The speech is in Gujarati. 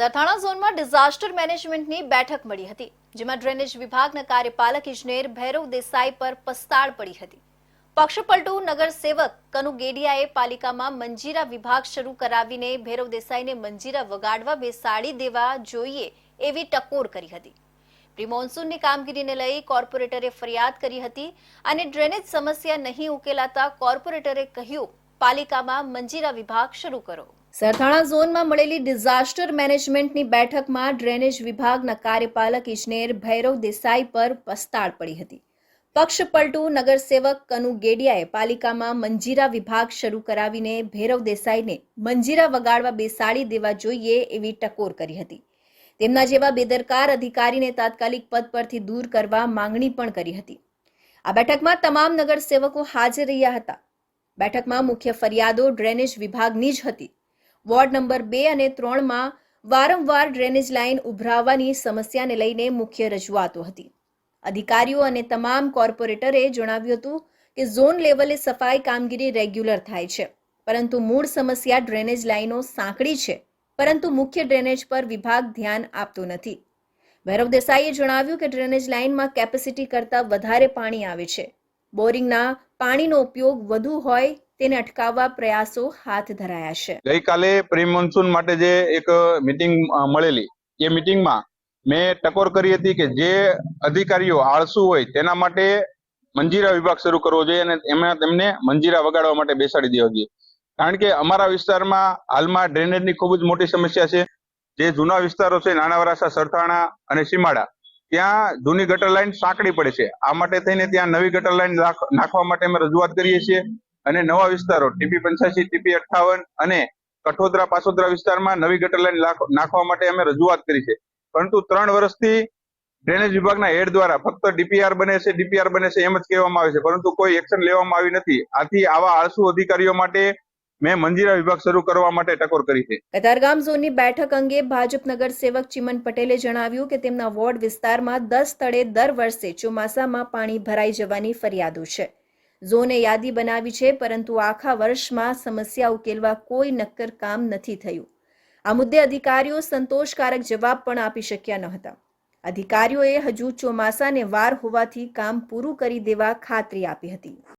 સરથાણા ઝોનમાં ડિઝાસ્ટર મેનેજમેન્ટની બેઠક મળી હતી, જેમાં ડ્રેનેજ વિભાગના કાર્યપાલક ઇજનેર ભૈરવ દેસાઈ પર પસ્તાળ પડી હતી. પક્ષપલટુ નગરસેવક કનુ ગેડિયાએ પાલિકામાં મંજીરા વિભાગ શરૂ કરાવીને ભૈરવ દેસાઈને મંજીરા વગાડવા બેસાડી દેવા જોઈએ એવી ટકોર કરી હતી. પ્રી મોન્સૂનની કામગીરીને લઈ કોર્પોરેટરે ફરિયાદ કરી હતી અને ડ્રેનેજ સમસ્યા નહીં ઉકેલાતા કોર્પોરેટરે કહ્યું, પાલિકામાં મંજીરા વિભાગ શરૂ કરો. સરથાણા ઝોનમાં મળેલી ડિઝાસ્ટર મેનેજમેન્ટની બેઠકમાં ડ્રેનેજ વિભાગના કાર્યપાલક ઇજનેર ભૈરવ દેસાઈ પર પસ્તાળ પડી હતી. પક્ષપલટુ નગરસેવક કનુ ગેડિયાએ પાલિકામાં મંજીરા વિભાગ શરૂ કરાવીને ભૈરવ દેસાઈને મંજીરા વગાડવા બેસાડી દેવા જોઈએ એવી ટકોર કરી હતી. તેમના જેવા બેદરકાર અધિકારીને તાત્કાલિક પદ પરથી દૂર કરવા માંગણી પણ કરી હતી. આ બેઠકમાં તમામ નગરસેવકો હાજર રહ્યા હતા. બેઠકમાં મુખ્ય ફરિયાદો ડ્રેનેજ વિભાગની જ હતી. વોર્ડ નંબર બે અને ત્રણમાં વારંવાર ડ્રેનેજ લાઇન ઉભરાવાની સમસ્યાને લઈને મુખ્ય રજૂઆતો હતી. અધિકારીઓ અને તમામ કોર્પોરેટરે જણાવ્યું હતું કે ઝોન લેવલે સફાઈ કામગીરી રેગ્યુલર થાય છે, પરંતુ મૂળ સમસ્યા ડ્રેનેજ લાઇનો સાંકડી છે, પરંતુ મુખ્ય ડ્રેનેજ પર વિભાગ ધ્યાન આપતો નથી. ભૈરવ દેસાઈએ જણાવ્યું કે ડ્રેનેજ લાઇનમાં કેપેસિટી કરતાં વધારે પાણી આવે છે બોરિંગના પાણીનો ઉપયોગ વધુ હોય તેને અટકાવવા પ્રયાસો હાથ ધરાયા છે. ગઈકાલે પ્રી મોન્સૂન માટે જે એક મિટિંગ મળેલી, એ મિટિંગમાં મેં ટકોર કરી હતી કે જે અધિકારીઓ આળસુ હોય તેના માટે મંજીરા વિભાગ શરૂ કરવો જોઈએ અને એમાં તેમને મંજીરા વગાડવા માટે બેસાડી દેવા જોઈએ. કારણ કે અમારા વિસ્તારમાં હાલમાં ડ્રેનેજની ખૂબ જ મોટી સમસ્યા છે. જે જૂના વિસ્તારો છે, નાના વરાસા સરથાણા અને સીમાડા ત્યાં જૂની ગટર લાઈન સાંકડી પડે છે. આ માટે થઈને ત્યાં નવી ગટર લાઈન નાખવા માટે અમે રજૂઆત કરીએ છીએ અને નવા વિસ્તારો, ટીપી પંચ્યાસી, ટીપી અઠ્ઠાવન અને કઠોદરા, પાસોદરા વિસ્તારમાં નવી ગટર લાઈન નાખવા માટે અમે રજૂઆત કરી છે. પરંતુ ત્રણ વર્ષથી ડ્રેનેજ વિભાગના હેડ દ્વારા ફક્ત ડીપીઆર બને છે, ડીપીઆર બને છે એમ જ કહેવામાં આવે છે. પરંતુ કોઈ એક્શન લેવામાં આવી નથી. આથી આવા આળસુ અધિકારીઓ માટે મેં મંજીરા વિભાગ શરૂ કરવા માટે ટકોર કરી છે. કતારગામ ઝોનની બેઠક અંગે ભાજપ નગર સેવક ચિમન પટેલે જણાવ્યું કે તેમના વોર્ડ વિસ્તારમાં દસ સ્થળે દર વર્ષે ચોમાસામાં પાણી ભરાઈ જવાની ફરિયાદો છે. ઝોને યાદી બનાવી છે, પરંતુ આખા વર્ષમાં સમસ્યા ઉકેલવા કોઈ નક્કર કામ નથી થયું. આ મુદ્દે અધિકારીઓ સંતોષકારક જવાબ પણ આપી શક્યા ન હતા. અધિકારીઓએ હજુ ચોમાસાને વાર હોવાથી કામ પૂરું કરી દેવા ખાતરી આપી હતી.